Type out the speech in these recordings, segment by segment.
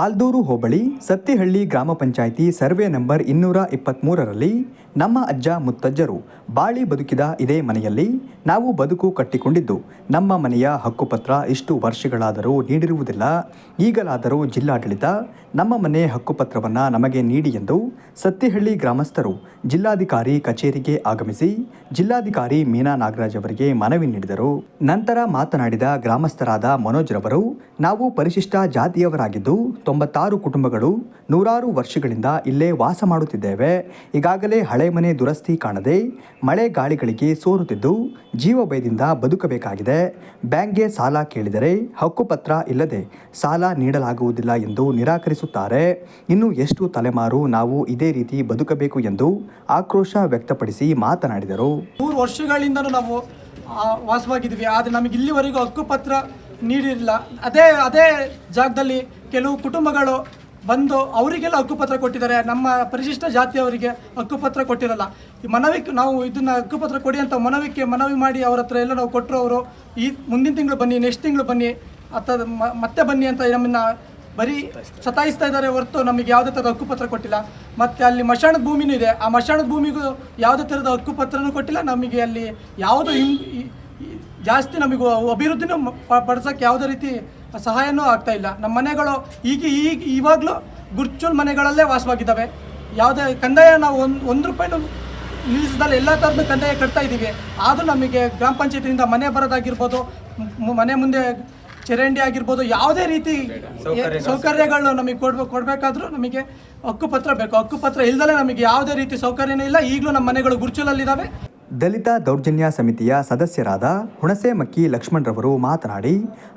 ಆಲ್ದೂರು ಹೋಬಳಿ, ಸತ್ತಿಹಳ್ಳಿ ಗ್ರಾಮ panchayat survey number ಇನ್ನೂರ ಇಪ್ಪತ್ತ್ಮೂರರಲ್ಲಿ ನಮ್ಮ ಅಜ್ಜ ಮುತ್ತಜ್ಜರು ಬಾಳಿ ಬದುಕಿದ ಇದೇ ಮನೆಯಲ್ಲಿ ನಾವು ಬದುಕು ಕಟ್ಟಿಕೊಂಡಿದ್ದು, ನಮ್ಮ ಮನೆಯ ಹಕ್ಕುಪತ್ರ ಇಷ್ಟು ವರ್ಷಗಳಾದರೂ ನೀಡಿರುವುದಿಲ್ಲ. ಈಗಲಾದರೂ ಜಿಲ್ಲಾಡಳಿತ ನಮ್ಮ ಮನೆ ಹಕ್ಕುಪತ್ರವನ್ನು ನಮಗೆ ನೀಡಿ ಎಂದು ಸತ್ತಿಹಳ್ಳಿ ಗ್ರಾಮಸ್ಥರು ಜಿಲ್ಲಾಧಿಕಾರಿ ಕಚೇರಿಗೆ ಆಗಮಿಸಿ ಜಿಲ್ಲಾಧಿಕಾರಿ ಮೀನಾ ನಾಗರಾಜ್ ಅವರಿಗೆ ಮನವಿ ನೀಡಿದರು. ನಂತರ ಮಾತನಾಡಿದ ಗ್ರಾಮಸ್ಥರಾದ ಮನೋಜ್ರವರು ನಾವು ಪರಿಶಿಷ್ಟ ಜಾತಿಯವರಾಗಿದ್ದು ತೊಂಬತ್ತಾರು ಕುಟುಂಬಗಳು ನೂರಾರು ವರ್ಷಗಳಿಂದ ಇಲ್ಲೇ ವಾಸ ಮಾಡುತ್ತಿದ್ದೇವೆ. ಈಗಾಗಲೇ ಹಳೆ ಮನೆ ದುರಸ್ತಿ ಕಾಣದೆ ಮಳೆ ಗಾಳಿಗಳಿಗೆ ಸೋರುತ್ತಿದ್ದು ಜೀವ ಭಯದಿಂದ ಬದುಕಬೇಕಾಗಿದೆ. ಬ್ಯಾಂಕ್ಗೆ ಸಾಲ ಕೇಳಿದರೆ ಹಕ್ಕುಪತ್ರ ಇಲ್ಲದೆ ಸಾಲ ನೀಡಲಾಗುವುದಿಲ್ಲ ಎಂದು ನಿರಾಕರಿಸುತ್ತಾರೆ. ಇನ್ನು ಎಷ್ಟು ತಲೆಮಾರು ನಾವು ಇದೇ ರೀತಿ ಬದುಕಬೇಕು ಎಂದು ಆಕ್ರೋಶ ವ್ಯಕ್ತಪಡಿಸಿ ಮಾತನಾಡಿದರು. ಮೂರು ವರ್ಷಗಳಿಂದ ನಾವು ವಾಸವಾಗಿದ್ವಿ ಆದರೆ ನಮಗೆ ಇಲ್ಲಿವರೆಗೂ ಹಕ್ಕುಪತ್ರ ನೀಡಿರಲಿಲ್ಲ ಅದೇ ಅದೇ ಜಾಗದಲ್ಲಿ ಕೆಲವು ಕುಟುಂಬಗಳು ಬಂದು ಅವರಿಗೆಲ್ಲ ಹಕ್ಕುಪತ್ರ ಕೊಟ್ಟಿದ್ದಾರೆ. ನಮ್ಮ ಪರಿಶಿಷ್ಟ ಜಾತಿಯವರಿಗೆ ಹಕ್ಕುಪತ್ರ ಕೊಟ್ಟಿರಲ್ಲ. ಈ ಮನವಿ, ನಾವು ಇದನ್ನ ಹಕ್ಕುಪತ್ರ ಕೊಡಿ ಅಂತ ಮನವಿಕೆ, ಮನವಿ ಮಾಡಿ ಅವ್ರ ಹತ್ರ ಎಲ್ಲ ನಾವು ಕೊಟ್ಟರು ಅವರು. ಈ ಮುಂದಿನ ತಿಂಗಳು ಬನ್ನಿ ನೆಕ್ಸ್ಟ್ ತಿಂಗಳು ಬನ್ನಿ ಅತ್ತ ಮತ್ತೆ ಬನ್ನಿ ಅಂತ ನಮ್ಮನ್ನು ಬರೀ ಸತಾಯಿಸ್ತಾ ಇದ್ದಾರೆ ಹೊರತು ನಮಗೆ ಯಾವುದೇ ಥರದ ಹಕ್ಕುಪತ್ರ ಕೊಟ್ಟಿಲ್ಲ. ಮತ್ತು ಅಲ್ಲಿ ಮಶಾಣದ ಭೂಮಿನೂ ಇದೆ. ಆ ಮಶಾಣದ ಭೂಮಿಗೂ ಯಾವುದೇ ಥರದ ಹಕ್ಕುಪತ್ರನೂ ಕೊಟ್ಟಿಲ್ಲ. ನಮಗೆ ಅಲ್ಲಿ ಯಾವುದು ಜಾಸ್ತಿ ನಮಗೆ ಅಭಿವೃದ್ಧಿನೂ ಪಡಿಸೋಕ್ಕೆ ಯಾವುದೇ ರೀತಿ ಸಹಾಯನೂ ಆಗ್ತಾ ಇಲ್ಲ. ನಮ್ಮ ಮನೆಗಳು ಈಗ ಈಗ ಇವಾಗಲೂ ಗುರ್ಚುಲ್ ಮನೆಗಳಲ್ಲೇ ವಾಸವಾಗಿದ್ದಾವೆ. ಯಾವುದೇ ಕಂದಾಯ ನಾವು ಒಂದು ಒಂದು ರೂಪಾಯಿನೂ ನಿಲ್ಲಿಸಿದಲ್ಲಿ ಎಲ್ಲ ಥರದ ಕಂದಾಯ ಕಟ್ತಾ ಇದ್ದೀವಿ. ಆದರೂ ನಮಗೆ ಗ್ರಾಮ ಪಂಚಾಯತಿಯಿಂದ ಮನೆ ಬರೋದಾಗಿರ್ಬೋದು ಮನೆ ಮುಂದೆ ಚರಂಡಿ ಆಗಿರ್ಬೋದು ಯಾವುದೇ ರೀತಿ ಸೌಕರ್ಯಗಳು ನಮಗೆ ಕೊಡ್ಬೇಕು ಕೊಡಬೇಕಾದ್ರೂ ನಮಗೆ ಹಕ್ಕುಪತ್ರ ಬೇಕು. ಹಕ್ಕುಪತ್ರ ಇಲ್ಲದಲೇ ನಮಗೆ ಯಾವುದೇ ರೀತಿ ಸೌಕರ್ಯನೂ ಇಲ್ಲ. ಈಗಲೂ ನಮ್ಮ ಮನೆಗಳು ಗುರ್ಚುಲಲ್ಲಿದ್ದಾವೆ. ದಲಿತ ದೌರ್ಜನ್ಯ ಸಮಿತಿಯ ಸದಸ್ಯರಾದ ಹುಣಸೆಮಕ್ಕಿ ಲಕ್ಷ್ಮಣರವರು ಮಾತನಾಡಿ,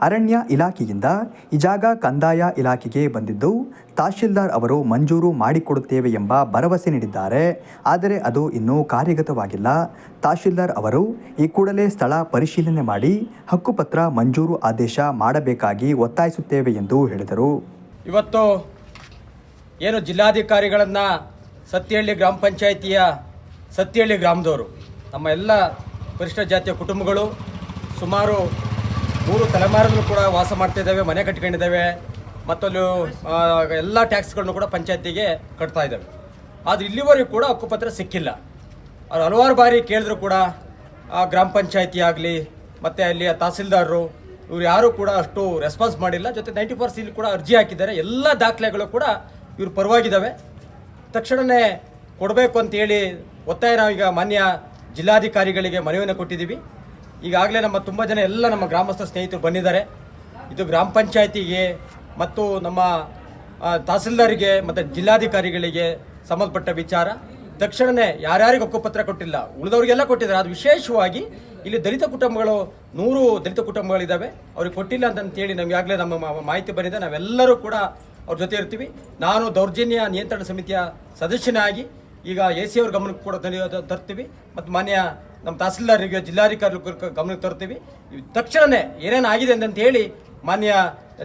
ಅರಣ್ಯ ಇಲಾಖೆಯಿಂದ ಈ ಜಾಗ ಕಂದಾಯ ಇಲಾಖೆಗೆ ಬಂದಿದ್ದು, ತಹಶೀಲ್ದಾರ್ ಅವರು ಮಂಜೂರು ಮಾಡಿಕೊಡುತ್ತೇವೆ ಎಂಬ ಭರವಸೆ ನೀಡಿದ್ದಾರೆ. ಆದರೆ ಅದು ಇನ್ನೂ ಕಾರ್ಯಗತವಾಗಿಲ್ಲ. ತಹಶೀಲ್ದಾರ್ ಅವರು ಈ ಕೂಡಲೇ ಸ್ಥಳ ಪರಿಶೀಲನೆ ಮಾಡಿ ಹಕ್ಕುಪತ್ರ ಮಂಜೂರು ಆದೇಶ ಮಾಡಬೇಕಾಗಿ ಒತ್ತಾಯಿಸುತ್ತೇವೆ ಎಂದು ಹೇಳಿದರು. ಇವತ್ತು ಏನು ಜಿಲ್ಲಾಧಿಕಾರಿಗಳನ್ನು ಸತ್ತಿಹಳ್ಳಿ ಗ್ರಾಮ ಪಂಚಾಯಿತಿಯ ಸತ್ತಿಹಳ್ಳಿ ಗ್ರಾಮದವರು ನಮ್ಮ ಎಲ್ಲ ಪರಿಶಿಷ್ಟ ಜಾತಿಯ ಕುಟುಂಬಗಳು ಸುಮಾರು ಮೂರು ತಲೆಮಾರುಗಳು ಕೂಡ ವಾಸ ಮಾಡ್ತಾ ಇದ್ದಾವೆ, ಮನೆ ಕಟ್ಕೊಂಡಿದ್ದಾವೆ, ಮತ್ತಲ್ಲಿ ಎಲ್ಲ ಟ್ಯಾಕ್ಸ್ಗಳನ್ನು ಕೂಡ ಪಂಚಾಯತಿಗೆ ಕಟ್ತಾ ಇದ್ದಾವೆ. ಆದರೆ ಇಲ್ಲಿವರೆಗೂ ಕೂಡ ಹಕ್ಕುಪತ್ರ ಸಿಕ್ಕಿಲ್ಲ. ಅದು ಹಲವಾರು ಬಾರಿ ಕೇಳಿದ್ರು ಕೂಡ ಗ್ರಾಮ ಪಂಚಾಯತಿ ಆಗಲಿ, ಮತ್ತು ಅಲ್ಲಿಯ ತಹಸೀಲ್ದಾರರು, ಇವ್ರು ಯಾರೂ ಕೂಡ ಅಷ್ಟು ರೆಸ್ಪಾನ್ಸ್ ಮಾಡಿಲ್ಲ. ಜೊತೆ ನೈಂಟಿ ಪರ್ಸೆಂಟ್ ಕೂಡ ಅರ್ಜಿ ಹಾಕಿದ್ದಾರೆ. ಎಲ್ಲ ದಾಖಲೆಗಳು ಕೂಡ ಇವರು ಪರವಾಗಿದ್ದಾವೆ. ತಕ್ಷಣವೇ ಕೊಡಬೇಕು ಅಂತೇಳಿ ಒತ್ತಾಯ ನಾವೀಗ ಮಾನ್ಯ ಜಿಲ್ಲಾಧಿಕಾರಿಗಳಿಗೆ ಮನವಿಯನ್ನು ಕೊಟ್ಟಿದ್ದೀವಿ. ಈಗಾಗಲೇ ನಮ್ಮ ತುಂಬ ಜನ ಎಲ್ಲ ನಮ್ಮ ಗ್ರಾಮಸ್ಥ ಸ್ನೇಹಿತರು ಬಂದಿದ್ದಾರೆ. ಇದು ಗ್ರಾಮ ಪಂಚಾಯತಿಗೆ ಮತ್ತು ನಮ್ಮ ತಹಸೀಲ್ದಾರಿಗೆ ಮತ್ತು ಜಿಲ್ಲಾಧಿಕಾರಿಗಳಿಗೆ ಸಂಬಂಧಪಟ್ಟ ವಿಚಾರ. ತಕ್ಷಣವೇ ಯಾರ್ಯಾರಿಗೆ ಹಕ್ಕುಪತ್ರ ಕೊಟ್ಟಿಲ್ಲ, ಉಳಿದವರಿಗೆಲ್ಲ ಕೊಟ್ಟಿದ್ದಾರೆ. ಅದು ವಿಶೇಷವಾಗಿ ಇಲ್ಲಿ ದಲಿತ ಕುಟುಂಬಗಳು, ನೂರು ದಲಿತ ಕುಟುಂಬಗಳಿದ್ದಾವೆ. ಅವ್ರಿಗೆ ಕೊಟ್ಟಿಲ್ಲ ಅಂತಂತೇಳಿ ಆಗಲೇ ನಮ್ಮ ಮಾಹಿತಿ ಬಂದಿದೆ. ನಾವೆಲ್ಲರೂ ಕೂಡ ಅವ್ರ ಜೊತೆ ಇರ್ತೀವಿ. ನಾನು ದೌರ್ಜನ್ಯ ನಿಯಂತ್ರಣ ಸಮಿತಿಯ ಸದಸ್ಯನಾಗಿ ಈಗ ಎ ಸಿ ಅವ್ರ ಗಮನಕ್ಕೆ ಕೂಡ ತರ್ತೀವಿ. ಮತ್ತು ಮಾನ್ಯ ನಮ್ಮ ತಹಸೀಲ್ದಾರರಿಗೆ ಜಿಲ್ಲಾಧಿಕಾರಿ ಗಮನಕ್ಕೆ ತರ್ತೀವಿ. ತಕ್ಷಣವೇ ಏನೇನು ಆಗಿದೆ ಅಂತ ಹೇಳಿ ಮಾನ್ಯ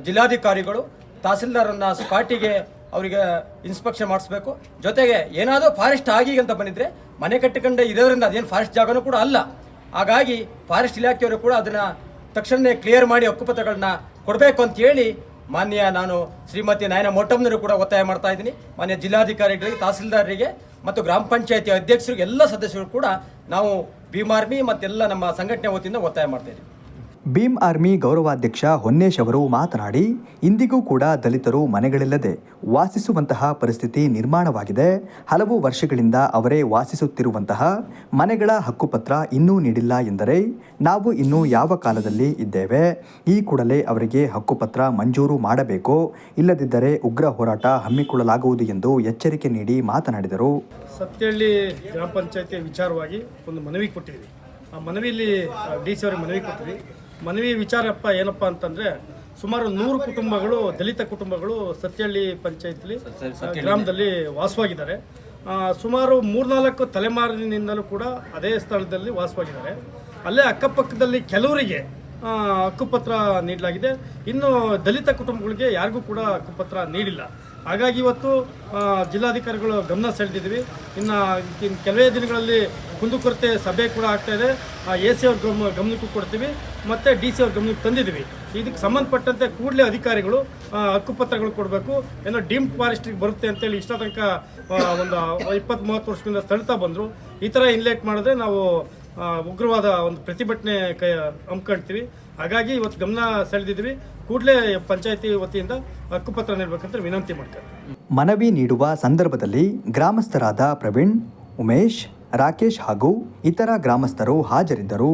ಜಿಲ್ಲಾಧಿಕಾರಿಗಳು ತಹಸೀಲ್ದಾರನ್ನ ಸ್ಪಾಟಿಗೆ ಅವರಿಗೆ ಇನ್ಸ್ಪೆಕ್ಷನ್ ಮಾಡಿಸ್ಬೇಕು. ಜೊತೆಗೆ ಏನಾದರೂ ಫಾರೆಸ್ಟ್ ಆಗಿ ಅಂತ ಬಂದಿದ್ರೆ ಮನೆ ಕಟ್ಟಿಕೊಂಡೆ ಇರೋದ್ರಿಂದ ಅದೇನು ಫಾರೆಸ್ಟ್ ಜಾಗನೂ ಕೂಡ ಅಲ್ಲ. ಹಾಗಾಗಿ ಫಾರೆಸ್ಟ್ ಇಲಾಖೆಯವರು ಕೂಡ ಅದನ್ನು ತಕ್ಷಣವೇ ಕ್ಲಿಯರ್ ಮಾಡಿ ಹಕ್ಕುಪತ್ರಗಳನ್ನ ಕೊಡಬೇಕು ಅಂತ ಹೇಳಿ ಮಾನ್ಯ ನಾನು ಶ್ರೀಮತಿ ನಾಯನ ಮೊಟ್ಟಮ್ಮನವರು ಕೂಡ ಒತ್ತಾಯ ಮಾಡ್ತಾ ಇದ್ದೀನಿ. ಮಾನ್ಯ ಜಿಲ್ಲಾಧಿಕಾರಿಗಳಿಗೆ, ತಹಸೀಲ್ದಾರರಿಗೆ ಮತ್ತು ಗ್ರಾಮ ಪಂಚಾಯತಿ ಅಧ್ಯಕ್ಷರಿಗೆ, ಎಲ್ಲ ಸದಸ್ಯರು ಕೂಡ ನಾವು ಭೀಮಾರ್ಮಿ ಮತ್ತೆಲ್ಲ ನಮ್ಮ ಸಂಘಟನೆ ವತಿಯಿಂದ ಒತ್ತಾಯ ಮಾಡ್ತಾ ಭೀಮ್ ಆರ್ಮಿ ಗೌರವಾಧ್ಯಕ್ಷ ಹೊನ್ನೇಶ್ ಅವರು ಮಾತನಾಡಿ, ಇಂದಿಗೂ ಕೂಡ ದಲಿತರು ಮನೆಗಳಿಲ್ಲದೆ ವಾಸಿಸುವಂತಹ ಪರಿಸ್ಥಿತಿ ನಿರ್ಮಾಣವಾಗಿದೆ. ಹಲವು ವರ್ಷಗಳಿಂದ ಅವರೇ ವಾಸಿಸುತ್ತಿರುವಂತಹ ಮನೆಗಳ ಹಕ್ಕುಪತ್ರ ಇನ್ನೂ ನೀಡಿಲ್ಲ ಎಂದರೆ ನಾವು ಇನ್ನೂ ಯಾವ ಕಾಲದಲ್ಲಿ ಇದ್ದೇವೆ? ಈ ಕೂಡಲೇ ಅವರಿಗೆ ಹಕ್ಕುಪತ್ರ ಮಂಜೂರು ಮಾಡಬೇಕು? ಇಲ್ಲದಿದ್ದರೆ ಉಗ್ರ ಹೋರಾಟ ಹಮ್ಮಿಕೊಳ್ಳಲಾಗುವುದು ಎಂದು ಎಚ್ಚರಿಕೆ ನೀಡಿ ಮಾತನಾಡಿದರು. ಸತ್ಯಹಳ್ಳಿ ಗ್ರಾಮ ಪಂಚಾಯತಿ ವಿಚಾರವಾಗಿ ಒಂದು ಮನವಿ ಕೊಟ್ಟಿದ್ದೀವಿ. ಆ ಮನವಿಯಲ್ಲಿ ಡಿ ಸಿ ಅವರಿಗೆ ಮನವಿ ಕೊಟ್ಟಿದ್ವಿ ಮನವಿ ವಿಚಾರಪ್ಪ ಏನಪ್ಪ ಅಂತಂದ್ರೆ ಸುಮಾರು ನೂರು ಕುಟುಂಬಗಳು ದಲಿತ ಕುಟುಂಬಗಳು ಸತ್ಯಹಳ್ಳಿ ಪಂಚಾಯತ್ಲಿ ಗ್ರಾಮದಲ್ಲಿ ವಾಸವಾಗಿದ್ದಾರೆ. ಸುಮಾರು ಮೂರ್ನಾಲ್ಕು ತಲೆಮಾರಿನಿಂದಲೂ ಕೂಡ ಅದೇ ಸ್ಥಳದಲ್ಲಿ ವಾಸವಾಗಿದ್ದಾರೆ. ಅಲ್ಲೇ ಅಕ್ಕಪಕ್ಕದಲ್ಲಿ ಕೆಲವರಿಗೆ ಹಕ್ಕುಪತ್ರ ನೀಡಲಾಗಿದೆ. ಇನ್ನು ದಲಿತ ಕುಟುಂಬಗಳಿಗೆ ಯಾರಿಗೂ ಕೂಡ ಹಕ್ಕುಪತ್ರ ನೀಡಿಲ್ಲ. ಹಾಗಾಗಿ ಇವತ್ತು ಜಿಲ್ಲಾಧಿಕಾರಿಗಳು ಗಮನ ಸೆಳೆದಿದ್ವಿ. ಇನ್ನು ಇನ್ ಕೆಲವೇ ದಿನಗಳಲ್ಲಿ ಕುಂದುಕೊರತೆ ಸಭೆ ಕೂಡ ಆಗ್ತಾ ಇದೆ. ಎ ಸಿ ಅವ್ರ ಗಮ, ಗಮನಕ್ಕೂ ಕೊಡ್ತೀವಿ. ಮತ್ತು ಡಿ ಸಿ ಅವ್ರ ಗಮನಕ್ಕೆ ತಂದಿದ್ವಿ. ಇದಕ್ಕೆ ಸಂಬಂಧಪಟ್ಟಂತೆ ಕೂಡಲೇ ಅಧಿಕಾರಿಗಳು ಹಕ್ಕುಪತ್ರಗಳು ಕೊಡಬೇಕು. ಏನೋ ಡೀಮ್ ಫಾರೆಸ್ಟಿಗೆ ಬರುತ್ತೆ ಅಂತೇಳಿ ಇಷ್ಟ ತನಕ ಒಂದು ಇಪ್ಪತ್ತು ಮೂವತ್ತು ವರ್ಷದಿಂದ ತಳ್ತಾ ಬಂದರು. ಈ ಥರ ಇನ್ಲೇಟ್ ಮಾಡಿದ್ರೆ ನಾವು ಉಗ್ರವಾದ ಒಂದು ಪ್ರತಿಭಟನೆ ಕೈ ಹಮ್ಮಿಕೊಳ್ತೀವಿ ಹಾಗಾಗಿ ಇವತ್ತು ಗಮನ ಸೆಳೆದಿದ್ವಿ ಕೂಡಲೇ ಪಂಚಾಯತಿ ವತಿಯಿಂದ ಹಕ್ಕುಪತ್ರ ನೀಡಬೇಕಂತ ವಿನಂತಿ ಮಾಡ್ತಾರೆ ಮನವಿ ನೀಡುವ ಸಂದರ್ಭದಲ್ಲಿ ಗ್ರಾಮಸ್ಥರಾದ ಪ್ರವೀಣ್, ಉಮೇಶ್, ರಾಕೇಶ್ ಹಾಗೂ ಇತರ ಗ್ರಾಮಸ್ಥರು ಹಾಜರಿದ್ದರು.